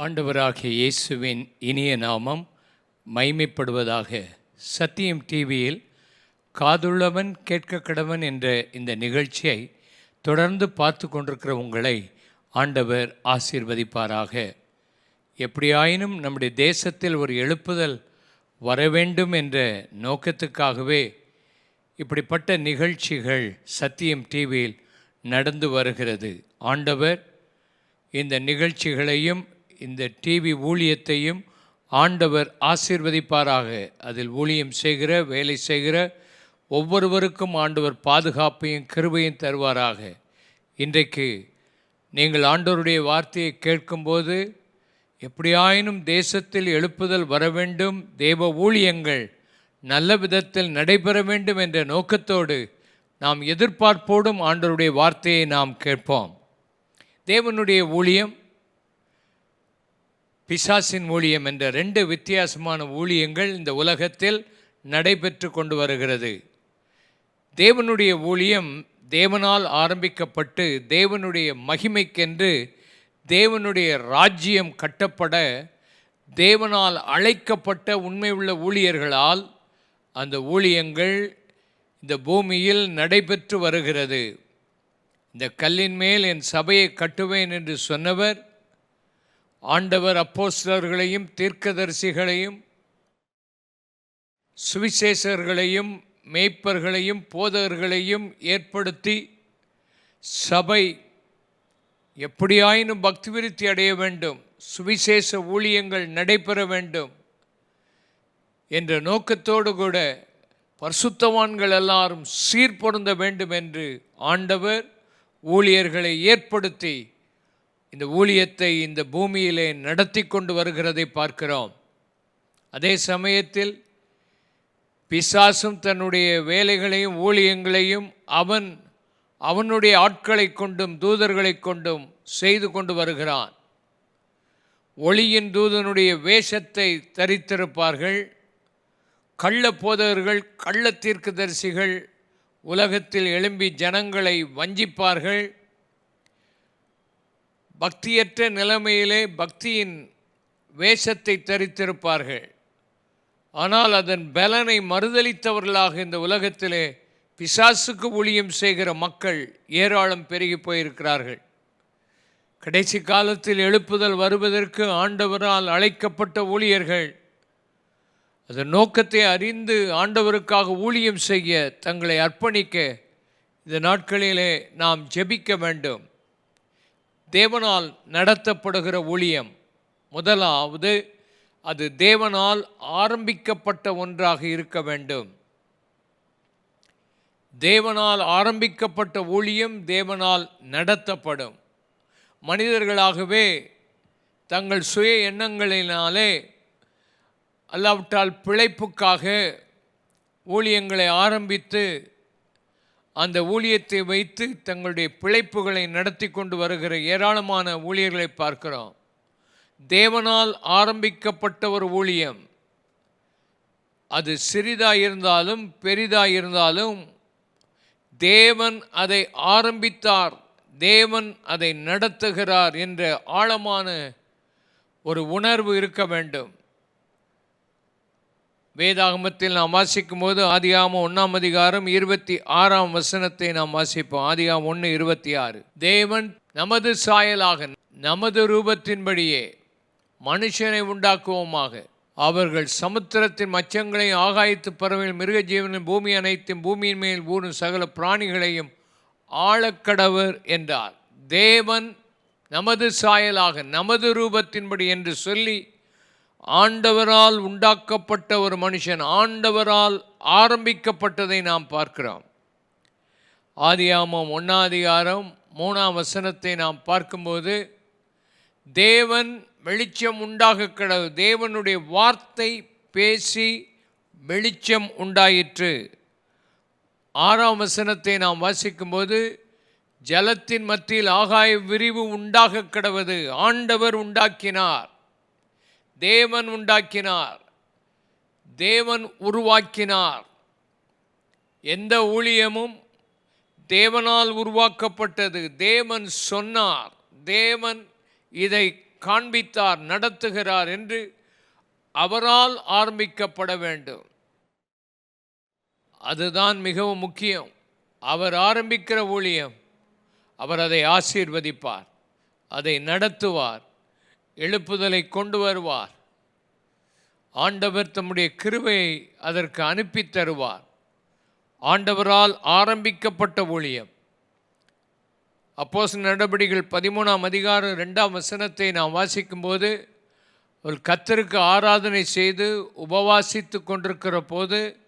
ஆண்டவராகிய இயேசுவின் இனிய நாமம் மைமைப்படுவதாக சத்தியம் டிவியில் காதுள்ளவன் கேட்க கடவன் என்ற இந்த நிகழ்ச்சியை தொடர்ந்து பார்த்து கொண்டிருக்கிற உங்களை ஆண்டவர் ஆசீர்வதிப்பாராக. எப்படியாயினும் நம்முடைய தேசத்தில் ஒரு எழுப்புதல் வர வேண்டும் என்ற நோக்கத்துக்காகவே இப்படிப்பட்ட நிகழ்ச்சிகள் சத்தியம் டிவியில் நடந்து வருகிறது. ஆண்டவர் இந்த நிகழ்ச்சிகளையும் இந்த டிவி ஊழியத்தையும் ஆண்டவர் ஆசீர்வதிப்பாராக. அதில் ஊழியம் செய்கிற வேலை செய்கிற ஒவ்வொருவருக்கும் ஆண்டவர் பாதுகாப்பையும் கிருபையும் தருவாராக. இன்றைக்கு நீங்கள் ஆண்டவருடைய வார்த்தையை கேட்கும்போது எப்படியாயினும் தேசத்தில் எழுப்புதல் வர வேண்டும் தேவ ஊழியங்கள் நல்ல விதத்தில் நடைபெற வேண்டும் என்ற நோக்கத்தோடு நாம் எதிர்பார்ப்போடும் ஆண்டவருடைய வார்த்தையை நாம் கேட்போம். தேவனுடைய ஊழியம் பிசாசின் ஊழியம் என்ற ரெண்டு வித்தியாசமான ஊழியங்கள் இந்த உலகத்தில் நடைபெற்று கொண்டு வருகிறது. தேவனுடைய ஊழியம் தேவனால் ஆரம்பிக்கப்பட்டு தேவனுடைய மகிமைக்கென்று தேவனுடைய ராஜ்யம் கட்டப்பட தேவனால் அழைக்கப்பட்ட உண்மையுள்ள ஊழியர்களால் அந்த ஊழியங்கள் இந்த பூமியில் நடைபெற்று வருகிறது. இந்த கல்லின் மேல் என் சபையை கட்டுவேன் என்று சொன்னவர் ஆண்டவர் அப்போஸ்டர்களையும் தீர்க்கதரிசிகளையும் சுவிசேஷர்களையும் மேய்ப்பர்களையும் போதகர்களையும் ஏற்படுத்தி சபை எப்படியாயினும் பக்தி விருத்தி அடைய வேண்டும் சுவிசேஷ ஊழியங்கள் நடைபெற வேண்டும் என்ற நோக்கத்தோடு கூட பரிசுத்தவான்கள் எல்லாரும் சீர்பொருந்த வேண்டும் என்று ஆண்டவர் ஊழியர்களை ஏற்படுத்தி இந்த ஊழியத்தை இந்த பூமியிலே நடத்தி கொண்டு வருகிறதை பார்க்கிறோம். அதே சமயத்தில் பிசாசும் தன்னுடைய வேலைகளையும் ஊழியங்களையும் அவன் அவனுடைய ஆட்களை கொண்டும் தூதர்களை கொண்டும் செய்து கொண்டு வருகிறான். ஒளியின் தூதனுடைய வேஷத்தை தரித்திருப்பார்கள். கள்ள போதகர்கள் கள்ள தீர்க்கதரிசிகள் உலகத்தில் எழும்பி ஜனங்களை வஞ்சிப்பார்கள். பக்தியற்ற நிலைமையிலே பக்தியின் வேஷத்தை தரித்திருப்பார்கள். ஆனால் அதன் பலனை மறுதளித்தவர்களாக இந்த உலகத்திலே பிசாசுக்கு ஊழியம் செய்கிற மக்கள் ஏராளம் பெருகி போயிருக்கிறார்கள். கடைசி காலத்தில் எழுப்புதல் வருவதற்கு ஆண்டவரால் அழைக்கப்பட்ட ஊழியர்கள் அதன் நோக்கத்தை அறிந்து ஆண்டவருக்காக ஊழியம் செய்ய தங்களை அர்ப்பணிக்க இந்த நாட்களிலே நாம் ஜெபிக்க வேண்டும். தேவனால் நடத்தப்படுகிற ஊழியம். முதலாவது அது தேவனால் ஆரம்பிக்கப்பட்ட ஒன்றாக இருக்க வேண்டும். தேவனால் ஆரம்பிக்கப்பட்ட ஊழியம் தேவனால் நடத்தப்படும். மனிதர்களாகவே தங்கள் சுய எண்ணங்களினாலே அல்லாவிட்டால் பிழைப்புக்காக ஊழியங்களை ஆரம்பித்து அந்த ஊழியத்தை வைத்து தங்களுடைய பிழைப்புகளை நடத்தி கொண்டு வருகிற ஏராளமான ஊழியர்களை பார்க்கிறோம். தேவனால் ஆரம்பிக்கப்பட்ட ஒரு ஊழியம். அது சிறிதாக இருந்தாலும் பெரிதாக இருந்தாலும் தேவன் அதை ஆரம்பித்தார். தேவன் அதை நடத்துகிறார் என்ற ஆழமான ஒரு உணர்வு இருக்க வேண்டும். வேதாகமத்தில் நாம் வாசிக்கும் போது ஆதிகாமம் ஒன்றாம் அதிகாரம் இருபத்தி ஆறாம் வசனத்தை நாம் வாசிப்போம். ஆதிகாமம் ஒன்று இருபத்தி ஆறு. தேவன் நமது சாயலாக நமது ரூபத்தின்படியே மனுஷனை உண்டாக்குவோமாக. அவர்கள் சமுத்திரத்தின் மச்சங்களையும் ஆகாயத்து பறவைகள் மிருக ஜீவனின் பூமி அனைத்தும் பூமியின் மேல் ஊறும் சகல பிராணிகளையும் ஆழக்கடவர் என்றார். தேவன் நமது சாயலாக நமது ரூபத்தின்படி என்று சொல்லி ஆண்டவரால் உண்டாக்கப்பட்ட ஒரு மனுஷன் ஆண்டவரால் ஆரம்பிக்கப்பட்டதை நாம் பார்க்கிறோம். ஆதியாமம் ஒன்னாதிகாரம் மூணாம் வசனத்தை நாம் பார்க்கும்போது தேவன் வெளிச்சம் உண்டாக கிடவு தேவனுடைய வார்த்தை பேசி வெளிச்சம் உண்டாயிற்று. ஆறாம் வசனத்தை நாம் வாசிக்கும்போது ஜலத்தின் மத்தியில் ஆகாய விரிவு உண்டாக கிடவது ஆண்டவர் உண்டாக்கினார். தேவன் உண்டாக்கினார். தேவன் உருவாக்கினார். எந்த ஊழியமும் தேவனால் உருவாக்கப்பட்டது. தேவன் சொன்னார். தேவன் இதை காண்பித்தார் நடத்துகிறார் என்று அவரால் ஆரம்பிக்கப்பட வேண்டும். அதுதான் மிகவும் முக்கியம். அவர் ஆரம்பிக்கிற ஊழியம் அவர் அதை ஆசீர்வதிப்பார் அதை நடத்துவார். எழுப்புதலை கொண்டு வருவார். ஆண்டவர் தம்முடைய கிருபையை அதற்கு அனுப்பி தருவார். ஆண்டவரால் ஆரம்பிக்கப்பட்ட ஊழியம். அப்போஸ் நடபடிகள் பதிமூணாம் அதிகாரம் ரெண்டாம் வசனத்தை நாம் வாசிக்கும்போது ஒரு கத்தருக்கு ஆராதனை செய்து உபவாசித்து கொண்டிருக்கிற போது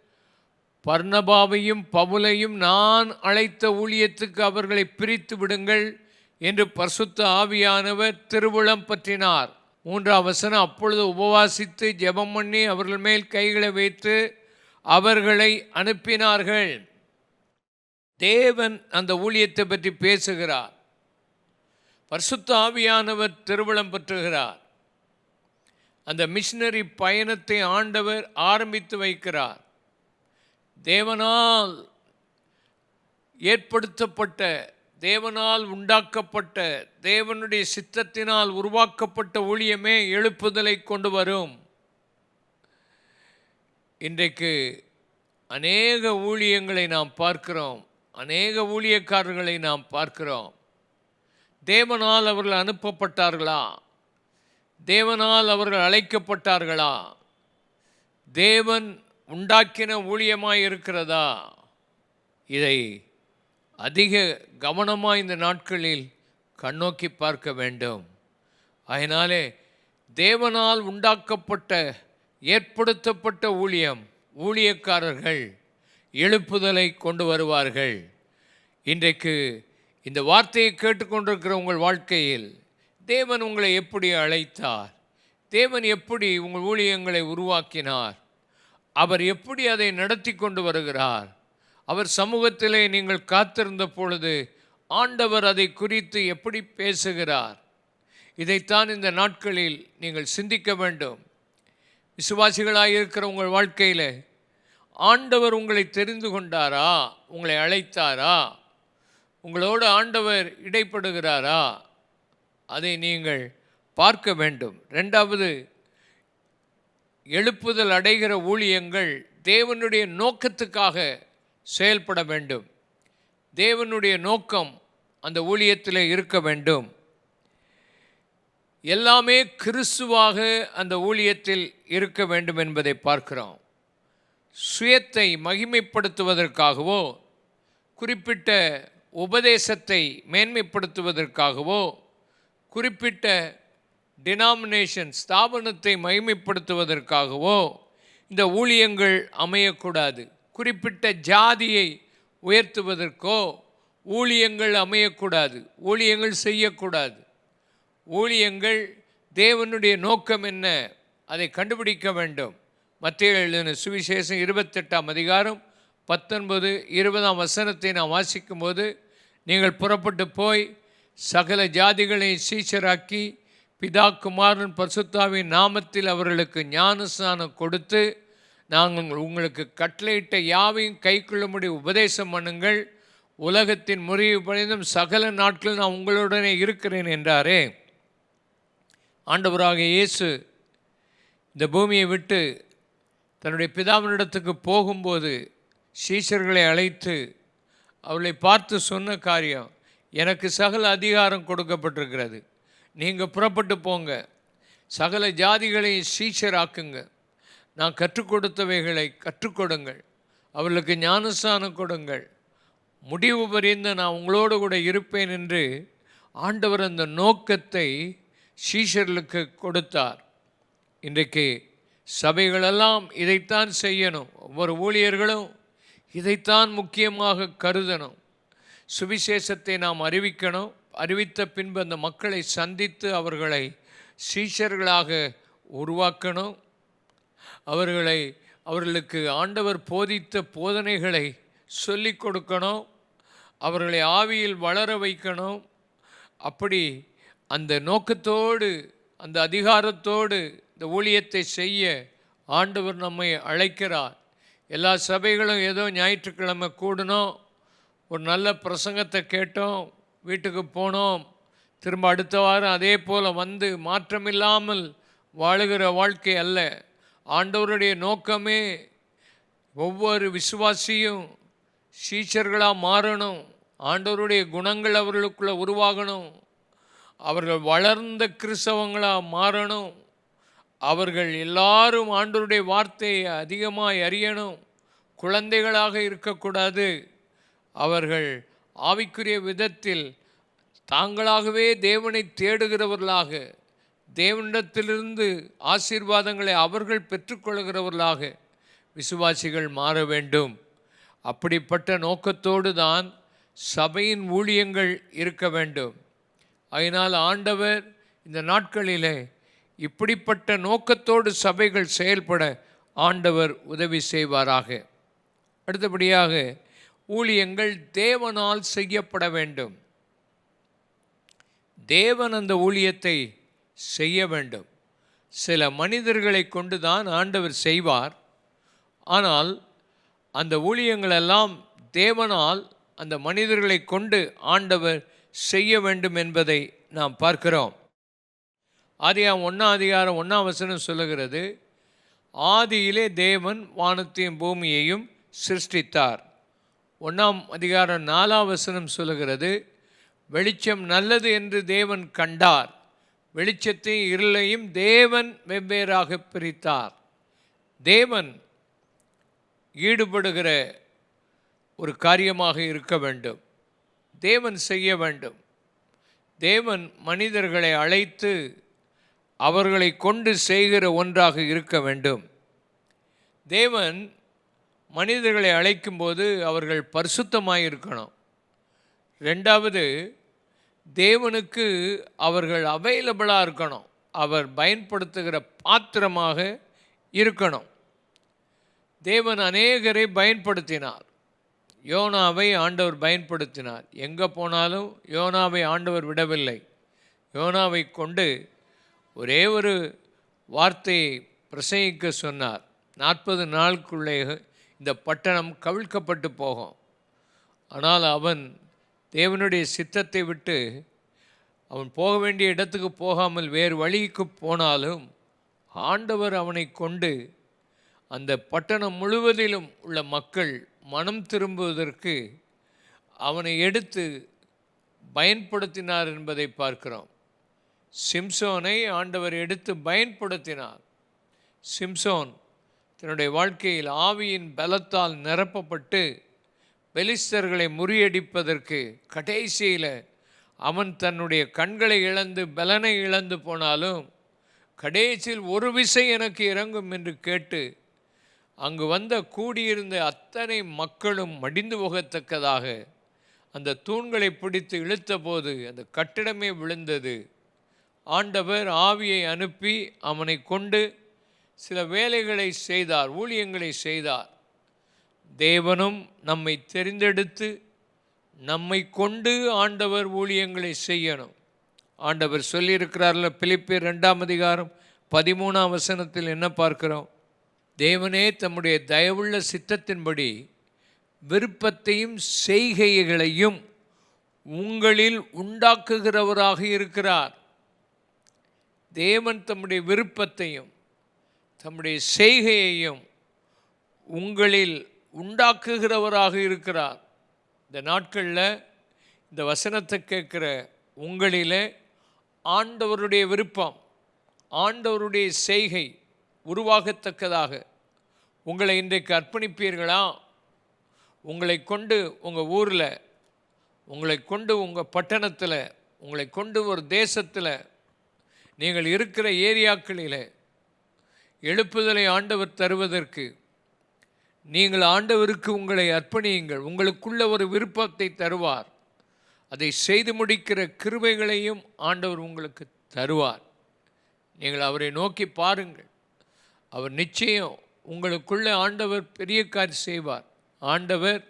பர்ணபாவையும் பவுலையும் நான் அழைத்த ஊழியத்துக்கு அவர்களை பிரித்து விடுங்கள். என்று பரிசுத்த ஆவியானவர் திருவுளம் பற்றினார். மூன்றாம் வசனம் அப்பொழுது உபவாசித்து ஜெபம் பண்ணி அவர்கள் மேல் கைகளை வைத்து அவர்களை அனுப்பினார்கள். தேவன் அந்த ஊழியத்தை பற்றி பேசுகிறார். பரிசுத்த ஆவியானவர் திருவிழம் பற்றுகிறார். அந்த மிஷினரி பயணத்தை ஆண்டவர் ஆரம்பித்து வைக்கிறார். தேவனால் ஏற்படுத்தப்பட்ட தேவனால் உண்டாக்கப்பட்ட தேவனுடைய சித்தத்தினால் உருவாக்கப்பட்ட ஊழியமே எழுப்புதலை கொண்டு வரும். இன்றைக்கு அநேக ஊழியங்களை நாம் பார்க்கிறோம். அநேக ஊழியக்காரர்களை நாம் பார்க்கிறோம். தேவனால் அவர்கள் அனுப்பப்பட்டார்களா? தேவனால் அவர்கள் அழைக்கப்பட்டார்களா? தேவன் உண்டாக்கின ஊழியமாக இருக்கிறதா? இதை அதிக கவனமாக இந்த நாட்களில் கண்ணோக்கி பார்க்க வேண்டும். அதனாலே தேவனால் உண்டாக்கப்பட்ட ஏற்படுத்தப்பட்ட ஊழியம் ஊழியக்காரர்கள் எழுப்புதலை கொண்டு வருவார்கள். இன்றைக்கு இந்த வார்த்தையை கேட்டுக்கொண்டிருக்கிற உங்கள் வாழ்க்கையில் தேவன் உங்களை எப்படி அழைத்தார்? தேவன் எப்படி உங்கள் ஊழியங்களை உருவாக்கினார்? அவர் எப்படி அதை நடத்தி கொண்டு வருகிறார்? அவர் சமூகத்திலே நீங்கள் காத்திருந்த பொழுது ஆண்டவர் அதை குறித்து எப்படி பேசுகிறார்? இதைத்தான் இந்த நாட்களில் நீங்கள் சிந்திக்க வேண்டும். விசுவாசிகளாக இருக்கிற உங்கள் வாழ்க்கையில் ஆண்டவர் உங்களை தெரிந்து கொண்டாரா? உங்களை அழைத்தாரா? உங்களோடு ஆண்டவர் இடைப்படுகிறாரா? அதை நீங்கள் பார்க்க வேண்டும். ரெண்டாவது எழுப்புதல் அடைகிற ஊழியங்கள் தேவனுடைய நோக்கத்துக்காக செயல்பட வேண்டும். தேவனுடைய நோக்கம் அந்த ஊழியத்தில் இருக்க வேண்டும். எல்லாமே கிறிஸ்துவாக அந்த ஊழியத்தில் இருக்க வேண்டும் என்பதை பார்க்கிறோம். சுயத்தை மகிமைப்படுத்துவதற்காகவோ குறிப்பிட்ட உபதேசத்தை மேன்மைப்படுத்துவதற்காகவோ குறிப்பிட்ட டினாமினேஷன் ஸ்தாபனத்தை மகிமைப்படுத்துவதற்காகவோ இந்த ஊழியங்கள் அமையக்கூடாது. குறிப்பிட்ட ஜாதியை உயர்த்துவதற்கோ ஊழியங்கள் அமையக்கூடாது ஊழியங்கள் செய்யக்கூடாது. ஊழியங்கள் தேவனுடைய நோக்கம் என்ன? அதை கண்டுபிடிக்க வேண்டும். மத்திய எழுதின சுவிசேஷம் இருபத்தெட்டாம் அதிகாரம் பத்தொன்பது இருபதாம் வசனத்தை நாம் வாசிக்கும்போது நீங்கள் புறப்பட்டு போய் சகல ஜாதிகளை சீச்சராக்கி பிதா குமாரன் பரிசுத்தாவின் நாமத்தில் அவர்களுக்கு ஞானஸ்நானம் கொடுத்து நாங்கள் உங்களுக்கு கட்டளையிட்ட யாவையும் கைக்கொள்ளும்படி உபதேசம் பண்ணுங்கள். உலகத்தின் முறிவு பணிந்தும் சகல நாட்கள் நான் உங்களுடனே இருக்கிறேன் என்றாரே. ஆண்டவராக இயேசு இந்த பூமியை விட்டு தன்னுடைய பிதாவினிடத்துக்கு போகும்போது சீஷர்களை அழைத்து அவளை பார்த்து சொன்ன காரியம் எனக்கு சகல அதிகாரம் கொடுக்கப்பட்டிருக்கிறது. நீங்கள் புறப்பட்டு போங்க. சகல ஜாதிகளையும் சீஷராக்குங்க நான் கற்றுக் கொடுத்தவைகளை கற்றுக் கொடுங்கள். அவர்களுக்கு ஞானஸ்தானம் கொடுங்கள். முடிவு பறிந்து நான் உங்களோடு கூட இருப்பேன் என்று ஆண்டவர் அந்த நோக்கத்தை சீஷர்களுக்கு கொடுத்தார். இன்றைக்கு சபைகளெல்லாம் இதைத்தான் செய்யணும். ஒவ்வொரு ஊழியர்களும் இதைத்தான் முக்கியமாக கருதணும். சுவிசேஷத்தை நாம் அறிவிக்கணும். அறிவித்த பின்பு அந்த மக்களை சந்தித்து அவர்களை சீஷர்களாக உருவாக்கணும். அவர்களை அவர்களுக்கு ஆண்டவர் போதித்த போதனைகளை சொல்லிக் கொடுக்கணும். அவர்களை ஆவியில் வளர வைக்கணும். அப்படி அந்த நோக்கத்தோடு அந்த அதிகாரத்தோடு இந்த ஊழியத்தை செய்ய ஆண்டவர் நம்மை அழைக்கிறார். எல்லா சபைகளும் ஏதோ ஞாயிற்றுக்கிழமை கூடணும் ஒரு நல்ல பிரசங்கத்தை கேட்டோம். வீட்டுக்கு போனோம். திரும்ப அடுத்த வாரம் அதே போல் வந்து மாற்றமில்லாமல் வாழுகிற வாழ்க்கை அல்ல. ஆண்டவருடைய நோக்கமே ஒவ்வொரு விசுவாசியும் சீச்சர்களாக மாறணும். ஆண்டவருடைய குணங்கள் அவர்களுக்குள்ளே உருவாகணும். அவர்கள் வளர்ந்த கிறிஸ்தவங்களாக மாறணும். அவர்கள் எல்லாரும் ஆண்டவருடைய வார்த்தையை அதிகமாக அறியணும். குழந்தைகளாக இருக்கக்கூடாது. அவர்கள் ஆவிக்குரிய விதத்தில் தாங்களாகவே தேவனை தேடுகிறவர்களாக தேவனிடத்திலிருந்து ஆசீர்வாதங்களை அவர்கள் பெற்றுக்கொள்கிறவர்களாக விசுவாசிகள் மாற வேண்டும். அப்படிப்பட்ட நோக்கத்தோடு தான் சபையின் ஊழியங்கள் இருக்க வேண்டும். அதனால் ஆண்டவர் இந்த நாட்களிலே இப்படிப்பட்ட நோக்கத்தோடு சபைகள் செயல்பட ஆண்டவர் உதவி செய்வாராக. அடுத்தபடியாக ஊழியங்கள் தேவனால் செய்யப்பட வேண்டும். தேவன் அந்த ஊழியத்தை செய்ய வேண்டும். சில மனிதர்களை கொண்டு தான் ஆண்டவர் செய்வார். ஆனால் அந்த ஊழியங்களெல்லாம் தேவனால் அந்த மனிதர்களை கொண்டு ஆண்டவர் செய்ய வேண்டும் என்பதை நாம் பார்க்கிறோம். ஆதியாம் ஒன்றாம் அதிகாரம் ஒன்றாம் வசனம் சொல்லுகிறது ஆதியிலே தேவன் வானத்தையும் பூமியையும் சிருஷ்டித்தார். ஒன்றாம் அதிகாரம் நாலாம் வசனம் சொல்லுகிறது வெளிச்சம் நல்லது என்று தேவன் கண்டார். வெளிச்சத்தையும் இருளையும் தேவன் வெவ்வேறாக பிரித்தார். தேவன் ஈடுபடுகிற ஒரு காரியமாக இருக்க வேண்டும். தேவன் செய்ய வேண்டும். தேவன் மனிதர்களை அழைத்து அவர்களை கொண்டு செய்கிற ஒன்றாக இருக்க வேண்டும். தேவன் மனிதர்களை அழைக்கும்போது அவர்கள் பரிசுத்தமாக இருக்கணும் ரெண்டாவது தேவனுக்கு அவர்கள் அவைலபிளாக இருக்கணும். அவர் பயன்படுத்துகிற பாத்திரமாக இருக்கணும். தேவன் அநேகரை பயன்படுத்தினார். யோனாவை ஆண்டவர் பயன்படுத்தினார். எங்கே போனாலும் யோனாவை ஆண்டவர் விடவில்லை. யோனாவை கொண்டு ஒரே ஒரு வார்த்தையை பிரசங்கிக்க சொன்னார். நாற்பது நாளுக்குள்ளே இந்த பட்டணம் கவிழ்க்கப்பட்டு போகும். ஆனால் அவன் தேவனுடைய சித்தத்தை விட்டு அவன் போக வேண்டிய இடத்துக்கு போகாமல் வேறு வழிக்கு போனாலும் ஆண்டவர் அவனை கொண்டு அந்த பட்டணம் முழுவதிலும் உள்ள மக்கள் மனம் திரும்புவதற்கு அவனை எடுத்து பயன்படுத்தினார் என்பதை பார்க்கிறோம். சிம்சோனை ஆண்டவர் எடுத்து பயன்படுத்தினார். சிம்சோன் தன்னுடைய வாழ்க்கையில் ஆவியின் பலத்தால் நிரப்பப்பட்டு பெலிஸ்தர்களை முறியடிப்பதற்கு கடைசியில் அவன் தன்னுடைய கண்களை இழந்து பலனை இழந்து போனாலும் கடைசியில் ஒரு விசை எனக்கு இறங்கும் என்று கேட்டு அங்கு வந்த கூடியிருந்த அத்தனை மக்களும் மடிந்து போகத்தக்கதாக அந்த தூண்களை பிடித்து இழுத்தபோது அந்த கட்டிடமே விழுந்தது. ஆண்டவர் ஆவியை அனுப்பி அவனை கொண்டு சில வேலைகளை செய்தார் ஊழியங்களை செய்தார். தேவனும் நம்மை தெரிந்தெடுத்து நம்மை கொண்டு ஆண்டவர் ஊழியங்களை செய்யணும். ஆண்டவர் சொல்லியிருக்கிறார்ல பிலிப்பியர் ரெண்டாம் அதிகாரம் பதிமூணாம் வசனத்தில் என்ன பார்க்கிறோம்? தேவனே தம்முடைய தயவுள்ள சித்தத்தின்படி விருப்பத்தையும் செய்கைகளையும் உங்களில் உண்டாக்குகிறவராக இருக்கிறார். தேவன் தம்முடைய விருப்பத்தையும் தம்முடைய செய்கையையும் உங்களில் உண்டாக்குகிறவராக இருக்கிறார். இந்த நாட்களில் இந்த வசனத்தை கேட்குற உங்களிலே ஆண்டவருடைய விருப்பம் ஆண்டவருடைய செய்கை உருவாகத்தக்கதாக. உங்களை இன்றைக்கு அர்ப்பணிப்பீர்களா? உங்களை கொண்டு உங்கள் ஊரில் உங்களை கொண்டு உங்கள் பட்டணத்தில் உங்களை கொண்டு ஒரு தேசத்தில் நீங்கள் இருக்கிற ஏரியாக்களில் எழுப்புதலை ஆண்டவர் தருவதற்கு நீங்கள் ஆண்டவருக்கு உங்களை அர்ப்பணியுங்கள். உங்களுக்குள்ள ஒரு விருப்பத்தை தருவார். அதை செய்து முடிக்கிற கிருபைகளையும் ஆண்டவர் உங்களுக்கு தருவார். நீங்கள் அவரை நோக்கி பாருங்கள். அவர் நிச்சயம் உங்களுக்குள்ளே ஆண்டவர் பெரிய காரியம் செய்வார். ஆண்டவர்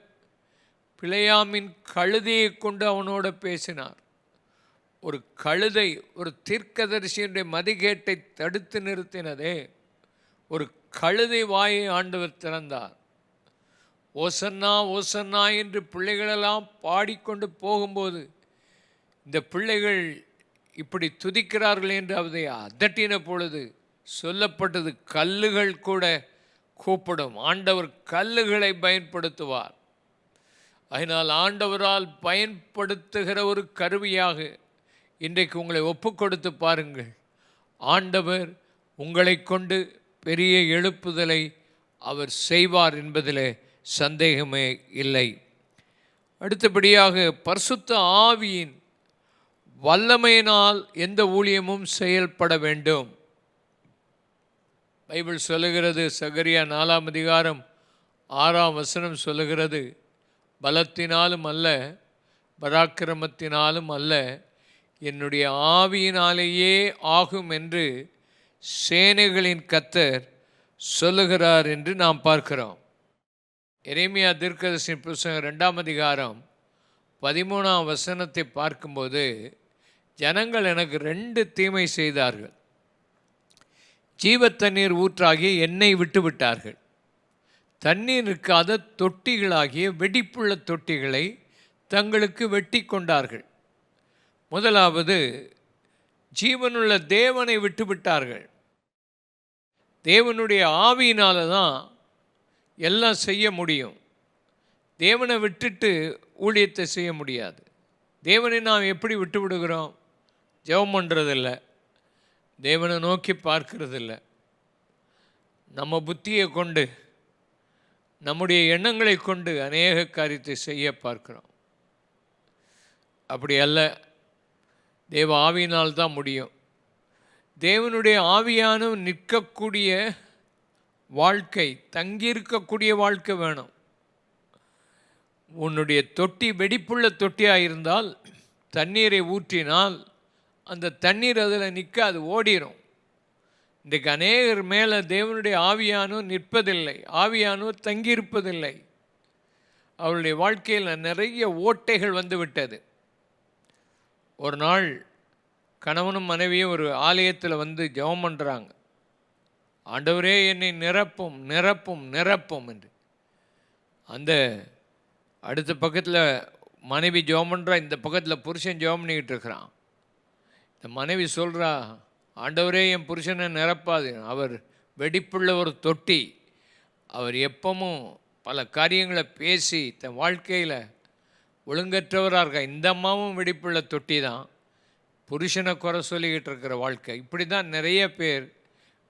பிழையாமின் கழுதையை கொண்டு அவனோட பேசினார். ஒரு கழுதை ஒரு தீர்க்கதரிசியினுடைய மதிகேட்டை தடுத்து நிறுத்தினதே ஒரு கழுதை வாயை ஆண்டவர் திறந்தார். ஓசன்னா ஓசன்னா என்று பிள்ளைகளெல்லாம் பாடிக்கொண்டு போகும்போது இந்த பிள்ளைகள் இப்படி துதிக்கிறார்கள் என்று அதை அதட்டின பொழுது சொல்லப்பட்டது கல்லுகள் கூட கூப்பிடும். ஆண்டவர் கல்லுகளை பயன்படுத்துவார். அதனால் ஆண்டவரால் பயன்படுத்துகிற ஒரு கருவியாக இன்றைக்கு உங்களை ஒப்பு கொடுத்து பாருங்கள். ஆண்டவர் உங்களை கொண்டு பெரிய எழுப்புதலை அவர் செய்வார் என்பதிலே சந்தேகமே இல்லை. அடுத்தபடியாக பரிசுத்த ஆவியின் வல்லமையினால் எந்த ஊழியமும் செயல்பட வேண்டும். பைபிள் சொல்லுகிறது சகரியா நாலாம் அதிகாரம் ஆறாம் வசனம் சொல்லுகிறது பலத்தினாலும் அல்ல பராக்கிரமத்தினாலும் அல்ல என்னுடைய ஆவியினாலேயே ஆகும் என்று சேனைகளின் கத்தர் சொல்லுகிறார் என்று நாம் பார்க்கிறோம். எரேமியா தீர்க்கதரிசியின் புஸ்தகம் ரெண்டாம் அதிகாரம் பதிமூணாம் வசனத்தை பார்க்கும்போது ஜனங்கள் எனக்கு ரெண்டு தீமை செய்தார்கள். ஜீவ தண்ணீர் ஊற்றாகிய எண்ணெய் விட்டுவிட்டார்கள். தண்ணீர் இருக்காத தொட்டிகளாகிய வெடிப்புள்ள தொட்டிகளை தங்களுக்கு வெட்டி கொண்டார்கள். முதலாவது ஜீவனுள்ள தேவனை விட்டுவிட்டார்கள். தேவனுடைய ஆவியினால தான் எல்லாம் செய்ய முடியும். தேவனை விட்டுட்டு ஊழியத்தை செய்ய முடியாது. தேவனை நாம் எப்படி விட்டு விடுகிறோம் ஜெபம் பண்ணுறதில்ல தேவனை நோக்கி பார்க்கறதில்ல. நம்ம புத்தியை கொண்டு நம்முடைய எண்ணங்களை கொண்டு அநேக காரியத்தை செய்ய பார்க்கிறோம். அப்படி அல்ல. தேவ ஆவியினால் தான் முடியும். தேவனுடைய ஆவியானும் நிற்கக்கூடிய வாழ்க்கை தங்கியிருக்கக்கூடிய வாழ்க்கை வேணும். உன்னுடைய தொட்டி வெடிப்புள்ள தொட்டியாக இருந்தால் தண்ணீரை ஊற்றினால் அந்த தண்ணீர் அதில் நிற்க அது ஓடிரும். இன்றைக்கு அநேகர் மேலே தேவனுடைய ஆவியானோ நிற்பதில்லை ஆவியானோ தங்கியிருப்பதில்லை. அவளுடைய வாழ்க்கையில் நிறைய ஓட்டைகள் வந்து விட்டது. ஒரு நாள் கணவனும் மனைவியும் ஒரு ஆலயத்தில் வந்து ஜெபம் பண்ணுறாங்க. ஆண்டவரே என்னை நிரப்பும் நிரப்பும் நிரப்பும் என்று. அந்த அடுத்த பக்கத்தில் மனைவி ஜெபம் பண்ணுறா இந்த பக்கத்தில் புருஷன் ஜெபம் பண்ணிக்கிட்டு இருக்கிறான். இந்த மனைவி சொல்கிறா ஆண்டவரே என் புருஷனை நிரப்பாது. அவர் வெடிப்புள்ள ஒரு தொட்டி. அவர் எப்பவும் பல காரியங்களை பேசி தன் வாழ்க்கையில் ஒழுங்கற்றவராக இருக்கா இந்த அம்மாவும் வெடிப்புள்ள தொட்டி தான். புருஷனை குறை சொல்லிக்கிட்டு இருக்கிற வாழ்க்கை. இப்படி தான் நிறைய பேர்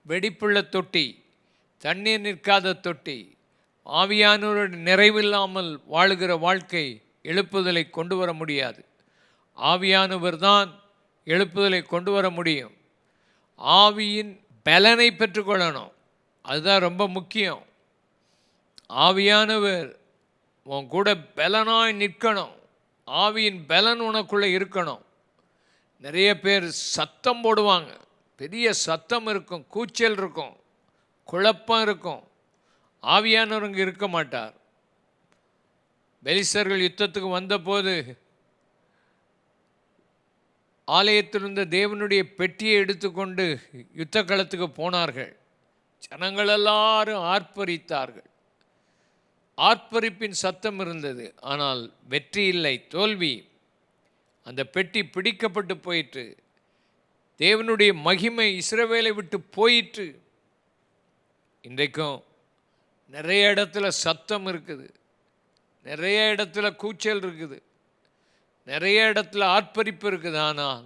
வெடிப்புள்ள தொட்டி தண்ணீர் நிற்காத தொட்டி ஆவியானோரோட நிறைவில்லாமல் வாழுகிற வாழ்க்கை எழுப்புதலை கொண்டு வர முடியாது. ஆவியானவர் தான் எழுப்புதலை கொண்டு வர முடியும். ஆவியின் பலனை பெற்றுக்கொள்ளணும். அதுதான் ரொம்ப முக்கியம். ஆவியானவர் உன் கூட பலனாய் நிற்கணும். ஆவியின் பலன் உனக்குள்ளே இருக்கணும். நிறைய பேர் சத்தம் போடுவாங்க. பெரிய சத்தம் இருக்கும் கூச்சல் இருக்கும் குழப்பம் இருக்கும். ஆவியானவர் இருக்க மாட்டார். பெலிசர்கள் யுத்தத்துக்கு வந்தபோது ஆலயத்திலிருந்த தேவனுடைய பெட்டியை எடுத்துக்கொண்டு யுத்த களத்துக்கு போனார்கள். ஜனங்கள் எல்லாரும் ஆர்ப்பரித்தார்கள். ஆர்ப்பரிப்பின் சத்தம் இருந்தது. ஆனால் வெற்றி இல்லை தோல்வி. அந்த பெட்டி பிடிக்கப்பட்டு போயிற்று. தேவனுடைய மகிமை இஸ்ரவேலை விட்டு போயிற்று. இன்றைக்கும் நிறைய இடத்துல சத்தம் இருக்குது. நிறைய இடத்துல கூச்சல் இருக்குது. நிறைய இடத்துல ஆர்ப்பரிப்பு இருக்குது. ஆனால்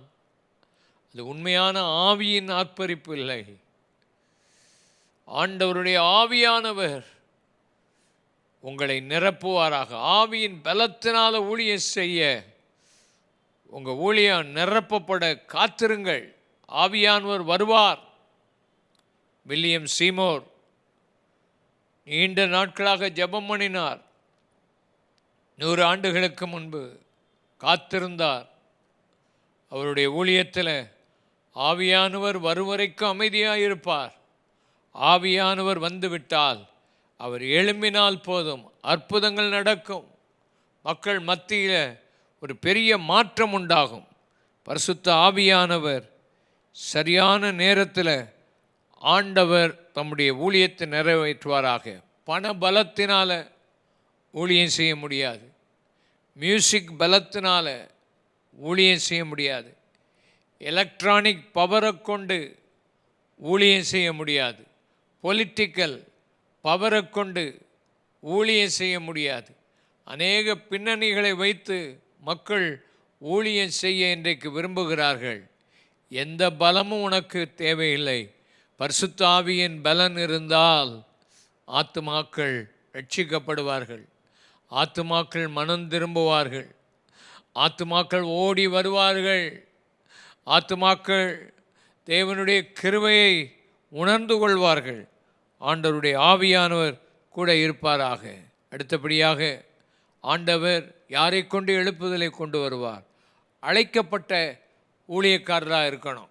அது உண்மையான ஆவியின் ஆர்ப்பரிப்பு இல்லை. ஆண்டவருடைய ஆவியானவர் உங்களை நிரப்புவாராக. ஆவியின் பலத்தினால ஊழியம் செய்ய உங்கள் ஊழியம் நிரப்பப்பட காத்திருங்கள். ஆவியானவர் வருவார். வில்லியம் சீமோர் நீண்ட நாட்களாக ஜெபம் பண்ணினார். நூறு ஆண்டுகளுக்கு முன்பு காத்திருந்தார். அவருடைய ஊழியத்தில் ஆவியானவர் வருவரைக்கும் அமைதியாக இருப்பார் ஆவியானவர் வந்துவிட்டால் அவர் எழும்பினால் போதும் அற்புதங்கள் நடக்கும். மக்கள் மத்தியில் ஒரு பெரிய மாற்றம் உண்டாகும். பரிசுத்த ஆவியானவர் சரியான நேரத்தில் ஆண்டவர் தம்முடைய ஊழியத்தை நிறைவேற்றுவாராக. பண பலத்தினால் ஊழியம் செய்ய முடியாது. மியூசிக் பலத்தினால் ஊழியம் செய்ய முடியாது. எலக்ட்ரானிக் பவரை கொண்டு ஊழியம் செய்ய முடியாது. பொலிட்டிக்கல் பவரை கொண்டு ஊழியம் செய்ய முடியாது. அநேக பின்னணிகளை வைத்து மக்கள் ஊழியம் செய்ய இன்றைக்கு விரும்புகிறார்கள். எந்த பலமும் உனக்கு தேவையில்லை. பரிசுத்தாவியின் பலன் இருந்தால் ஆத்துமாக்கள் ரட்சிக்கப்படுவார்கள். ஆத்துமாக்கள் மனம் திரும்புவார்கள். ஆத்துமாக்கள் ஓடி வருவார்கள். ஆத்துமாக்கள் தேவனுடைய கிருவையை உணர்ந்து கொள்வார்கள். ஆண்டவருடைய ஆவியானவர் கூட இருப்பாராக. அடுத்தபடியாக ஆண்டவர் யாரை கொண்டு எழுப்புதலை கொண்டு வருவார். அழைக்கப்பட்ட ஊழியக்காரராக இருக்கணும்.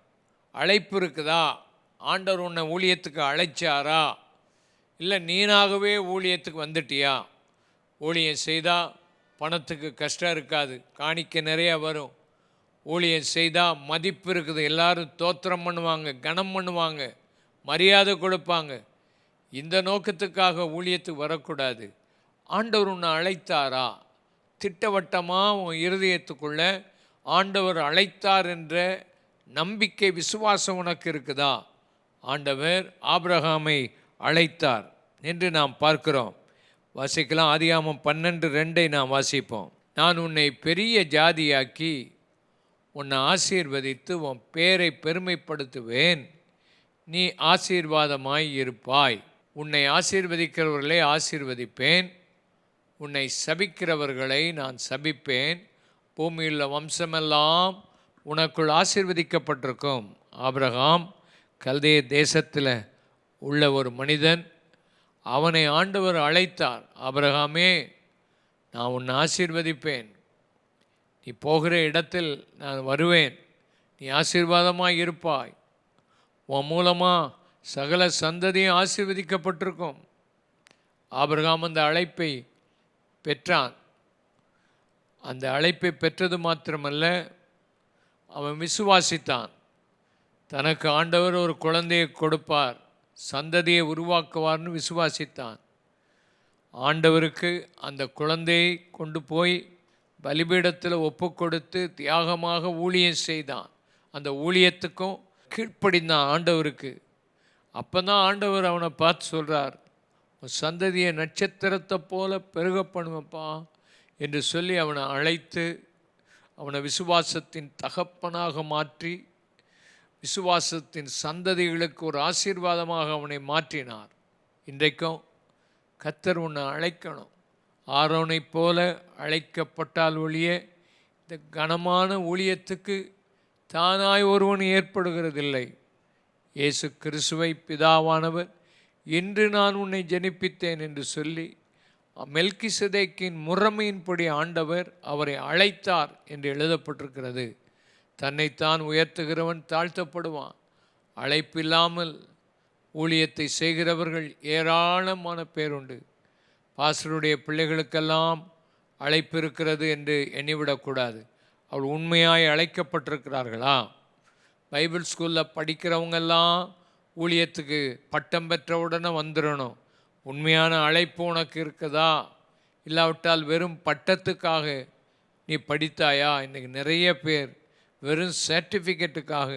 அழைப்பு இருக்குதா? ஆண்டவர் உன்னை ஊழியத்துக்கு அழைச்சாரா? இல்லை நீனாகவே ஊழியத்துக்கு வந்துட்டியா? ஊழியம் செய்தால் பணத்துக்கு கஷ்டம் இருக்காது. காணிக்க நிறையா வரும். ஊழியம் செய்தால் மதிப்பு இருக்குது. எல்லாரும் தோத்திரம் பண்ணுவாங்க கனம் பண்ணுவாங்க மரியாதை கொடுப்பாங்க. இந்த நோக்கத்துக்காக ஊழியத்துக்கு வரக்கூடாது. ஆண்டவர் உன்னை அழைத்தாரா? திட்டவட்டமாக உன் இருதயத்துக்குள்ளே ஆண்டவர் அழைத்தார் என்ற நம்பிக்கை விசுவாசம் உனக்கு இருக்குதா? ஆண்டவர் ஆபிரகாமை அழைத்தார் என்று நாம் பார்க்கிறோம். வாசிக்கலாம் ஆதியாமம் பன்னெண்டு ரெண்டை நாம் வாசிப்போம். நான் உன்னை பெரிய ஜாதியாக்கி உன்னை ஆசீர்வதித்து உன் பேரை பெருமைப்படுத்துவேன். நீ ஆசீர்வாதமாய் இருப்பாய். உன்னை ஆசீர்வதிக்கிறவர்களை ஆசீர்வதிப்பேன். உன்னை சபிக்கிறவர்களை நான் சபிப்பேன். பூமியில் வம்சமெல்லாம் உனக்குள் ஆசிர்வதிக்கப்பட்டிருக்கும். ஆபிரகாம் கல்தைய தேசத்தில் உள்ள ஒரு மனிதன் அவனை ஆண்டவர் அழைத்தார். ஆபிரகாமே நான் உன்னை ஆசீர்வதிப்பேன். நீ போகிற இடத்தில் நான் வருவேன். நீ ஆசீர்வாதமாக இருப்பாய். உன் மூலமாக சகல சந்ததியும் ஆசீர்வதிக்கப்பட்டிருக்கும். ஆபிரகாம் அந்த அழைப்பை பெற்றான். அந்த அழைப்பை பெற்றது மாத்திரமல்ல அவன் விசுவாசித்தான். தனக்கு ஆண்டவர் ஒரு குழந்தையை கொடுப்பார் சந்ததியை உருவாக்குவார்னு விசுவாசித்தான். ஆண்டவருக்கு அந்த குழந்தையை கொண்டு போய் பலிபீடத்தில் ஒப்பு கொடுத்து தியாகமாக ஊழியம் செய்தான். அந்த ஊழியத்துக்கும் கீழ்ப்படிந்தான் ஆண்டவருக்கு. அப்போ தான் ஆண்டவர் அவனை பார்த்து சொல்கிறார் சந்ததியை நட்சத்திரத்தை போல பெருக பண்ணுவப்பா என்று சொல்லி அவனை அழைத்து அவனை விசுவாசத்தின் தகப்பனாக மாற்றி விசுவாசத்தின் சந்ததிகளுக்கு ஒரு ஆசீர்வாதமாக அவனை மாற்றினார். இன்றைக்கும் கத்தர் உன்னை அழைக்கணும். ஆரோனைப் போல அழைக்கப்பட்டால் ஒழிய இந்த கனமான ஊழியத்துக்கு தானாய் ஒருவன் ஏற்படுகிறதில்லை. இயேசு கிறிஸ்துவை பிதாவானவர் இன்று நான் உன்னை ஜனிப்பித்தேன் என்று சொல்லி மெல்கிசதேக்கின் முறைமையின்படி ஆண்டவர் அவரை அழைத்தார் என்று எழுதப்பட்டிருக்கிறது. தன்னைத்தான் உயர்த்துகிறவன் தாழ்த்தப்படுவான். அழைப்பில்லாமல் ஊழியத்தை செய்கிறவர்கள் ஏராளமான பேருண்டு. பாஸ்டருடைய பிள்ளைகளுக்கெல்லாம் அழைப்பு இருக்கிறது என்று எண்ணிவிடக்கூடாது. அவள் உண்மையாய் அழைக்கப்பட்டிருக்கிறார்களா? பைபிள் ஸ்கூலில் படிக்கிறவங்கெல்லாம் ஊழியத்துக்கு பட்டம் பெற்ற உடனே வந்துடணும் உண்மையான அழைப்பு உனக்கு இருக்குதா? இல்லாவிட்டால் வெறும் பட்டத்துக்காக நீ படித்தாயா? இன்றைக்கி நிறைய பேர் வெறும் சர்டிஃபிகேட்டுக்காக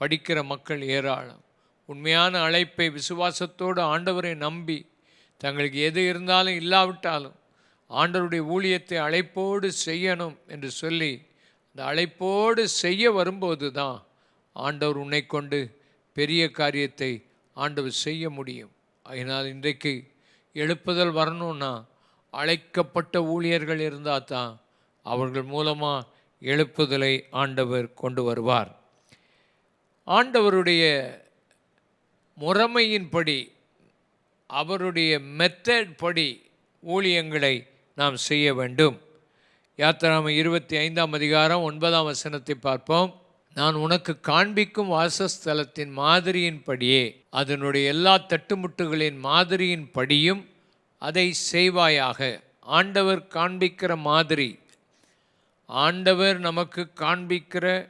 படிக்கிற மக்கள் ஏராளம். உண்மையான அழைப்பை விசுவாசத்தோடு ஆண்டவரை நம்பி தங்களுக்கு எது இருந்தாலும் இல்லாவிட்டாலும் ஆண்டவருடைய ஊழியத்தை அழைப்போடு செய்யணும் என்று சொல்லி அந்த அழைப்போடு செய்ய வரும்போது தான் ஆண்டவர் உன்னை கொண்டு பெரிய காரியத்தை ஆண்டவர் செய்ய முடியும். அதனால் இன்றைக்கு எழுப்புதல் வரணும்னா அழைக்கப்பட்ட ஊழியர்கள் இருந்தால் தான் அவர்கள் மூலமாக எழுப்புதலை ஆண்டவர் கொண்டு வருவார். ஆண்டவருடைய முறைமையின்படி அவருடைய மெத்தட் படி ஊழியங்களை நாம் செய்ய வேண்டும். யாத்திராமை இருபத்தி ஐந்தாம் அதிகாரம் ஒன்பதாம் வசனத்தை பார்ப்போம். நான் உனக்கு காண்பிக்கும் வாசஸ்தலத்தின் மாதிரியின்படியே அதனுடைய எல்லா தட்டுமுட்டுகளின் மாதிரியின் படியும் அதை செய்வாயாக. ஆண்டவர் காண்பிக்கிற மாதிரி. ஆண்டவர் நமக்கு காண்பிக்கிற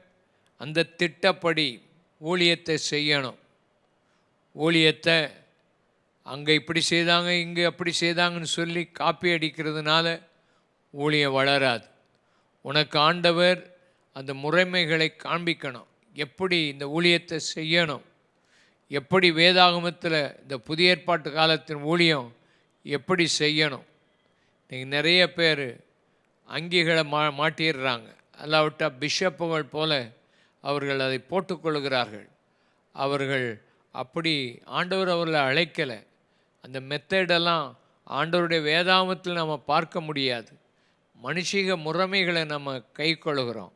அந்த திட்டப்படி ஊழியத்தை செய்யணும். ஊழியத்தை அங்கே இப்படி செய்தாங்க இங்கே அப்படி செய்தாங்கன்னு சொல்லி காப்பி அடிக்கிறதுனால ஊழியம் வளராது. உனக்கு ஆண்டவர் அந்த முறைமைகளை காண்பிக்கணும். எப்படி இந்த ஊழியத்தை செய்யணும்? எப்படி வேதாகமத்தில் இந்த புதிய ஏற்பாட்டு காலத்தின் ஊழியம் எப்படி செய்யணும்? நீங்கள் நிறைய பேர் அங்கிகளை மா மாட்டிடுறாங்க. அல்லாவிட்டா பிஷப்புகள் போல அவர்கள் அதை போட்டுக்கொள்கிறார்கள். அவர்கள் அப்படி ஆண்டவர் அவர்களை அழைக்கலை. அந்த மெத்தடெல்லாம் ஆண்டவருடைய வேதாமத்தில் நம்ம பார்க்க முடியாது. மனுஷிக முறைமைகளை நம்ம கை கொள்கிறோம்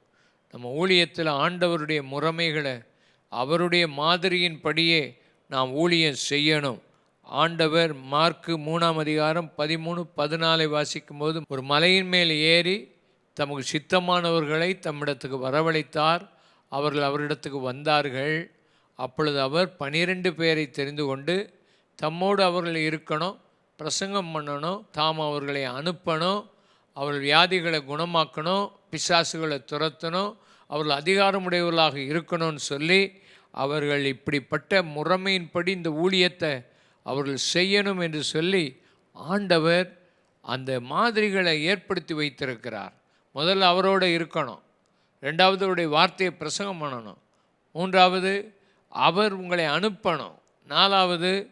நம்ம ஊழியத்தில் ஆண்டவருடைய முறைமைகளை அவருடைய மாதிரியின்படியே நாம் ஊழியம் செய்யணும். ஆண்டவர் மார்க்கு மூணாம் அதிகாரம் பதிமூணு பதினாலை வாசிக்கும் போது ஒரு மலையின் மேல் ஏறி தமக்கு சித்தமானவர்களை தம்மிடத்துக்கு வரவழைத்தார். அவர்கள் அவரிடத்துக்கு வந்தார்கள். அப்பொழுது அவர் பனிரெண்டு பேரை தெரிந்து கொண்டு தம்மோடு அவர்கள் இருக்கணும் பிரசங்கம் பண்ணணும் தாம் அவர்களை அனுப்பணும் அவர்கள் வியாதிகளை குணமாக்கணும் பிசாசுகளை துரத்தணும் அவர்கள் அதிகாரமுடையவர்களாக இருக்கணும்னு சொல்லி அவர்கள் இப்படிப்பட்ட முறைமையின்படி இந்த ஊழியத்தை அவர்கள் செய்யணும் என்று சொல்லி ஆண்டவர் அந்த மாதிரிகளை ஏற்படுத்தி வைத்திருக்கிறார். முதல்ல அவரோட இருக்கணும். ரெண்டாவது அவருடைய வார்த்தையை பிரசங்கம் பண்ணணும். மூன்றாவது அவர் உங்களை அனுப்பணும். நாலாவது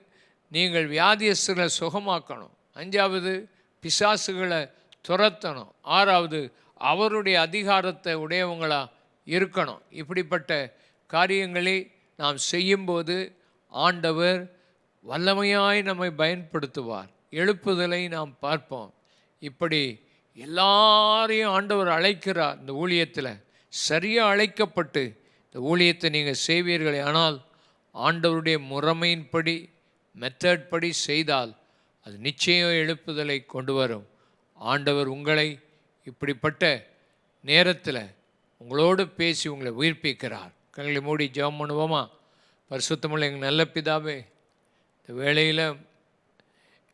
நீங்கள் வியாதியஸ்தர்களை சுகமாக்கணும். அஞ்சாவது பிசாசுகளை துரத்தணும். ஆறாவது அவருடைய அதிகாரத்தை உடையவங்களா இருக்கணும். இப்படிப்பட்ட காரியங்களை நாம் செய்யும்போது ஆண்டவர் வல்லமையாய் நம்மை பயன்படுத்துவார். எழுப்புதலை நாம் பார்ப்போம். இப்படி எல்லாரையும் ஆண்டவர் அழைக்கிறார் இந்த ஊழியத்தில். சரியாக அழைக்கப்பட்டு இந்த ஊழியத்தை நீங்கள் செய்வீர்களே. ஆனால் ஆண்டவருடைய முறைமையின்படி மெத்தட் படி செய்தால் அது நிச்சயம் எழுப்புதலை கொண்டு வரும். ஆண்டவர் உங்களை இப்படிப்பட்ட நேரத்தில் உங்களோடு பேசி உங்களை உயிர்ப்பிக்கிறார். கண்களை மூடி ஜெபம் பண்ணுவோமா? பரிசுத்தமுள்ள எங்கள் நல்ல பிதாவே இந்த வேளையில்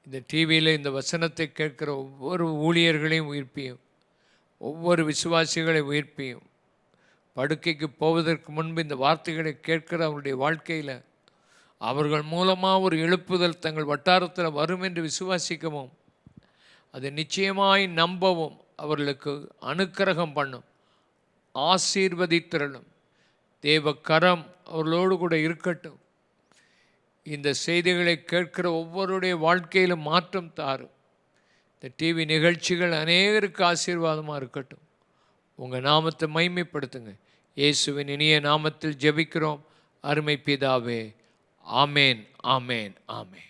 இந்த டிவியில் இந்த வசனத்தை கேட்குற ஒவ்வொரு ஊழியர்களையும் உயிர்ப்பியும் ஒவ்வொரு விசுவாசிகளை உயிர்ப்பியும் படுக்கைக்கு போவதற்கு முன்பு இந்த வார்த்தைகளை கேட்கிற அவருடைய வாழ்க்கையில் அவர்கள் மூலமாக ஒரு எழுப்புதல் தங்கள் வட்டாரத்தில் வரும் என்று விசுவாசிக்கவும் அதை நிச்சயமாய் நம்பவும் அவர்களுக்கு அனுக்கிரகம் பண்ணும் ஆசீர்வதித்திரளும். தேவ கரம் அவர்களோடு கூட இருக்கட்டும். இந்த செய்திகளை கேட்கிற ஒவ்வொருடைய வாழ்க்கையிலும் மாற்றம் தாரும். இந்த டிவி நிகழ்ச்சிகள் அநேகருக்கு ஆசீர்வாதமாக இருக்கட்டும். உங்கள் நாமத்தை மைமைப்படுத்துங்க இயேசுவின் இனிய நாமத்தில் ஜெபிக்கிறோம். அருமை பிதாவே. ஆமேன் ஆமேன் ஆமேன்.